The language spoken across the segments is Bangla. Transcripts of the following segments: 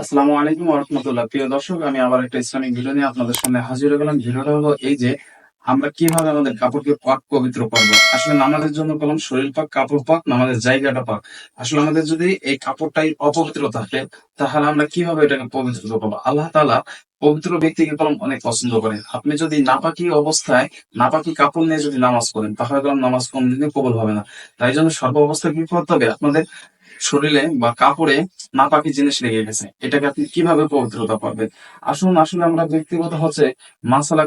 আসসালামু আলাইকুম রহমতুল্লাহ। প্রিয় দর্শক, আমি আবার একটা ইসলামিক ভিডিও নিয়ে আপনাদের সামনে হাজির হয়ে গেলাম। ভিডিওটা হলো এই যে, আমরা কীভাবে আমাদের কাপড়কে পাক পবিত্র করব। আসলে নামাজের জন্য বললাম, শরীর পাক, কাপড় পাক, নামাজের জায়গাটা পাক। আসলে আমাদের যদি এই কাপড়টাই অপবিত্র থাকে, তাহলে আমরা কীভাবে এটাকে পবিত্র করব? আল্লাহ তাআলা পবিত্র ব্যক্তিকে কলম অনেক পছন্দ করেন আপনি যদি নাপাকি অবস্থায় নাপাকি কাপড় নিয়ে যদি নামাজ করেন তাহলে কলম নামাজ কোনদিনই কবল হবে না। তাই জন্য সর্ব অবস্থায় কি করতে হবে? আপনাদের শরীরে বা কাপড়ে নাপাকি জিনিস লেগে গেছে। এটাকে আপনি কীভাবে পবিত্রতা পাবেন? আসুন আসলে আমরা ব্যক্তিগত হচ্ছে মাসালা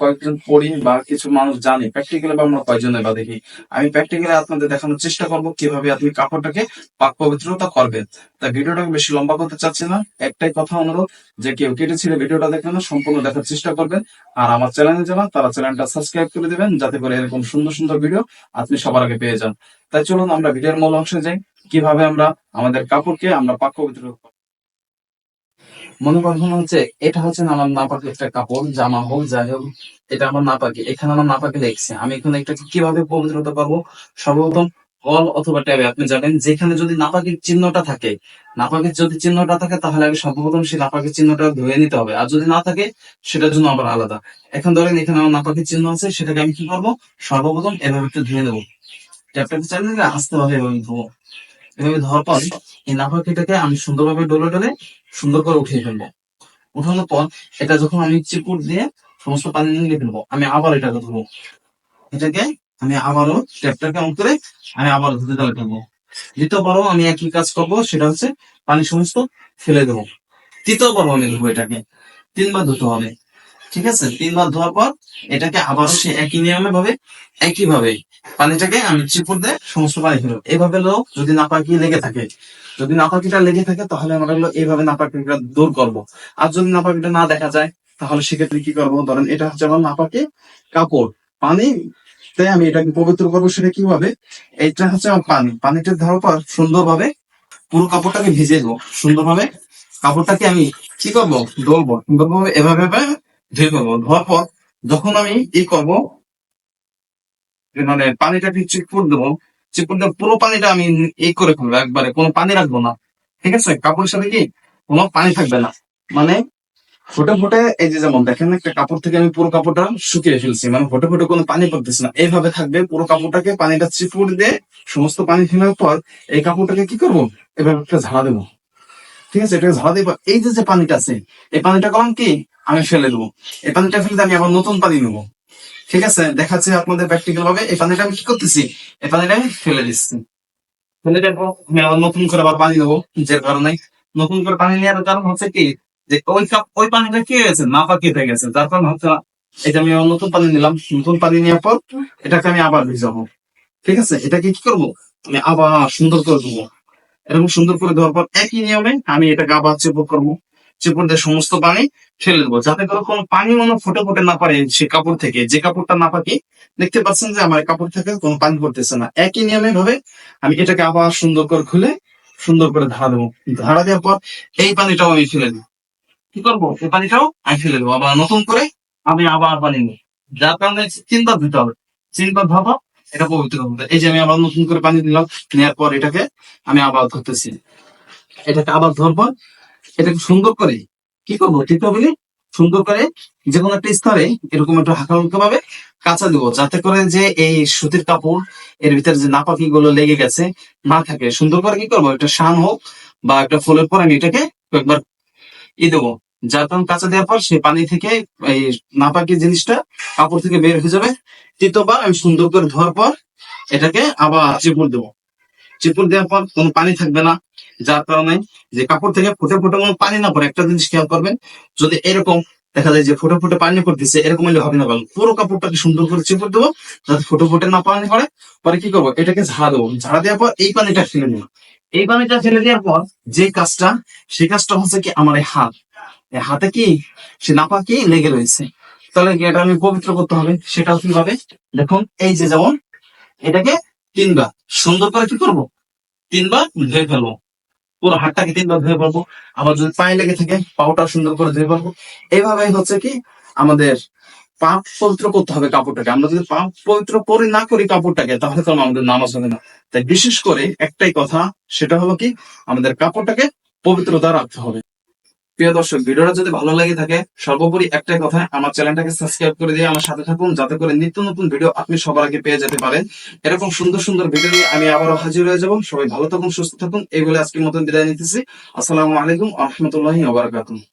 কয়েকজন পড়ি বা কিছু মানুষ জানি। প্র্যাকটিক্যালি বা আমরা কয়েকজনে বা দেখি। আমি প্র্যাকটিক্যালি আপনাদের দেখানোর চেষ্টা করব কীভাবে আপনি কাপড়টাকে পাক পবিত্রতা করবেন। তাই ভিডিওটাকে বেশি লম্বা করতে চাচ্ছি না। একটাই কথা অনুরোধ যে কেউ কেটে ছিল ভিডিওটা দেখবেন না, সম্পূর্ণ দেখার চেষ্টা করবেন। আর আমার চ্যানেলে যারা, তারা চ্যানেলটা সাবস্ক্রাইব করে দিবেন, যাতে করে এরকম সুন্দর সুন্দর ভিডিও আপনি সবার আগে পেয়ে যান। তাই চলুন আমরা ভিডিওর মূল অংশে যাই। কীভাবে আমরা আমাদের কাপড়কে আমরা পাক পবিত্র। মনে করেন হচ্ছে, এটা হচ্ছে আমার নাপাকি একটা কাপড়, জামা হোক, যাই হোক, এটা আমার নাপাকি। এখানে আমার নাপাকি লেগছে আমি এখানে এটাকে কীভাবে পবিত্রতা পারব সর্বপ্রথম কল অথবা ট্যাবে, আপনি জানেন, যেখানে যদি নাপাকির চিহ্নটা থাকে, নাপাকির যদি চিহ্নটা থাকে, তাহলে আগে সর্বপ্রথম সেই নাপাকির চিহ্নটা ধুয়ে নিতে হবে। আর যদি না থাকে, সেটার জন্য আবার আলাদা। এখন ধরেন, এখানে আমার নাপাকির চিহ্ন আছে, সেটাকে আমি কি করব? সর্বপ্রথম এভাবে একটু ধুয়ে নেব। ট্যাপটাকে চালিয়ে আস্তে ভাবে এভাবে ধোবো এভাবে ধোয়ার পর এই নাপাকিটাকে আমি সুন্দরভাবে ডলে ডলে সুন্দর করে উঠিয়ে ফেলব। উঠানোর পর এটা যখন আমি চিপুর দিয়ে সমস্ত পানি নিয়ে ফেলব, আমি আবার এটাকে ধোবো। এটাকে আমি আবারও ট্যাপটাকে অন করে আমি আবার ধুতে দেওয়া ফেলব দ্বিতীয়বারও আমি একই কাজ করব, সেটা হচ্ছে পানি সমস্ত ফেলে দেবো। তৃতীয়বারও আমি ধোবো এটাকে। তিনবার ধুতে হবে। ঠিক আছে? তিনবার ধোয়ার পর এটাকে আবারও সে একই নিয়মে ভাবে, একই ভাবে পানিটাকে আমি চিপুর দিয়ে সমস্ত পানি ফেলব। এইভাবে লোক যদি নাপাকি লেগে থাকে, যদি নাপাকিটা লেগে থাকে তাহলে আমরা হলো এইভাবে নাপাকিটা দূর করব। আর যদি নাপাকিটা না দেখা যায়, তাহলে সেক্ষেত্রে কি করব? ধরেন এটা হচ্ছে আমার নাপাকি কাপড়। পানি তাই আমি এটাকে পবিত্র করব সেটা কীভাবে? এইটা হচ্ছে আমার পানি। পানিটা ধরার পর সুন্দরভাবে পুরো কাপড়টাকে ভিজে দেবো সুন্দরভাবে কাপড়টাকে আমি কি করব? ডলবো সুন্দরভাবে এভাবে এভাবে ধুয়ে ফেলব। ধোয়ার পর যখন আমি ই করব মানে পানিটাকে চিপুর দেবো চিপুর দেবো পুরো পানিটা আমি এই করে ফেলব, একবারে কোনো পানি রাখব না। ঠিক আছে? কাপড়ের সাথে কি কোনো পানি থাকবে না। মানে ফুটে ফুটে এই যে যেমন দেখেন একটা কাপড় থেকে আমি পুরো কাপড়টা শুকিয়ে ফেলছি মানে ফুটে ফুটে কোনো পানি পড়তেছে না। এইভাবে থাকবে পুরো কাপড়টাকে পানিটা চিপুর দিয়ে সমস্ত পানি ফেলার পর এই কাপড়টাকে কি করব? এভাবে একটা ঝাড়া দেবো। ঠিক আছে? এটা ঝাড়া দেবো এই যে যে পানিটা আছে, এই পানিটা করলাম কি আমি ফেলে দেবো। এই পানিটা ফেলে আমি আবার নতুন পানি নেব। ঠিক আছে? দেখাচ্ছে আপনাদের প্র্যাকটিক্যাল ভাবে। এই পানিটা আমি কি করতেছি? এই পানিটা আমি ফেলে দিচ্ছি। ফেলে দেবো আমি আবার নতুন করে আবার পানি নেব, যে কারণে। নতুন করে পানি নেওয়ার কারণ হচ্ছে কি, যে ওই কাপ ওই পানিটা কি হয়েছে? না পাকিয়ে হয়ে গেছে। যার কারণ হচ্ছে এটা আমি নতুন পানি নিলাম। নতুন পানি নেওয়ার পর এটাকে আমি আবার ভিজাবো। ঠিক আছে? এটাকে কি করব? আমি আবার সুন্দর করে দেবো এরকম সুন্দর করে দেওয়ার পর একই নিয়মে আমি এটাকে আবার চেপক করব চেপর সমস্ত পানি ফেলে দেবো। যাতে করে কোনো পানি মনে ফুটে ফুটে না পারে সে কাপড় থেকে। যে কাপড়টা না পাকি, দেখতে পাচ্ছেন যে আমার কাপড় থেকে কোনো পানি পড়তেছে না। একই নিয়মে ভাবে আমি এটাকে আবার সুন্দর করে খুলে, সুন্দর করে ধারা দেবো। ধারা দেওয়ার পর এই পানিটাও আমি ফেলে দেবো। কি করব? এই পানিটাও আমি ফেলে দেবো। আবার নতুন করে আমি আবার পানি নেব। যার কারণে চিন্তা দিতে হবে। চিন্তা ভাবা এটা পবিত্র হবে। এই যে আমি আবার নতুন করে পানি দিলাম নেওয়ার পর এটাকে আমি আবার ধরতেছি। এটাকে আবার ধরবো। এটাকে সুন্দর করে কি করব? হবে সুন্দর করে যে কোনো একটা স্তরে এরকম একটু হালকা ভাবে কাঁচা দিব, যাতে করে যে এই সুতির কাপড় এর ভিতরে যে নাপাকি গুলো লেগে গেছে, না থাকে। সুন্দর করে কি করব? একটা শান হোক বা একটা ফুলের পর আমি এটাকে একবার ই দেবো। যার কারণ কাঁচা দেওয়ার পর সে পানি থেকে এই নাপাকি জিনিসটা কাপড় থেকে বের হয়ে যাবে। তৃতীয়বার আমি সুন্দর করে ধোয়ার পর এটাকে আবার চিপুর দেবো। চিপুর দেওয়ার পর কোনো পানি থাকবে না। যার কারণে যে কাপড় থেকে ফুটে ফুটে কোনো পানি না পড়ে, একটা জিনিস খেয়াল করবেন, যদি এরকম দেখা যায় যে ফুটে ফুটে পানি পড়তেছে, এরকম হলে হবে না, কারণ পুরো কাপড়টাকে সুন্দর করে চিপুর দেবো, যাতে ফুটে ফুটে না পানি পড়ে। পরে কি করব? এটাকে ঝাড়া দেবো। ঝাড়া দেওয়ার পর এই পানিটা ফেলে দেবো। এই পানিটা ফেলে দেওয়ার পর যে কাজটা, সেই কাজটা হচ্ছে কি আমার এই হাত। এই হাতে কি? সে নাপা কি? লেগে রয়েছে। তাহলে এটা আমি পবিত্র করতে হবে? সেটাও কীভাবে? দেখুন, এই যে যেমন এটাকে তিনবার সুন্দর করে কি করব? তিনবার ধুয়ে ফেলব। পুরো হাতটাকে তিনবার ধুয়ে পারব আবার যদি পায়ে লেগে থাকে, পাওটা সুন্দর করে ধুয়ে পারব এইভাবে হচ্ছে কি, আমাদের পাপ পবিত্র করতে হবে কাপড়টাকে। আমরা যদি পাপ পবিত্র করে, না করি কাপড়টাকে, তাহলে তো আমাদের নামাজ হবে না। তাই বিশেষ করে একটাই কথা, সেটা হলো কি, আমাদের কাপড়টাকে পবিত্রতা রাখতে হবে। প্রিয় দর্শক, ভিডিওটা যদি ভালো লাগে থাকে, সর্বোপরি একটাই কথা, আমার চ্যানেলটাকে সাবস্ক্রাইব করে দিয়ে আমার সাথে থাকুন, যাতে করে নিত্য নতুন ভিডিও আপনি সবার আগে পেয়ে যেতে পারেন। এরকম সুন্দর সুন্দর ভিডিও নিয়ে আমি আবারও হাজির হয়ে যাব। সবাই ভালো থাকুন, সুস্থ থাকুন। এগুলো আজকের মতন বিদায় নিতেছি। আসসালামু আলাইকুম আহমতুল্লাহ ওবারাকাতুহ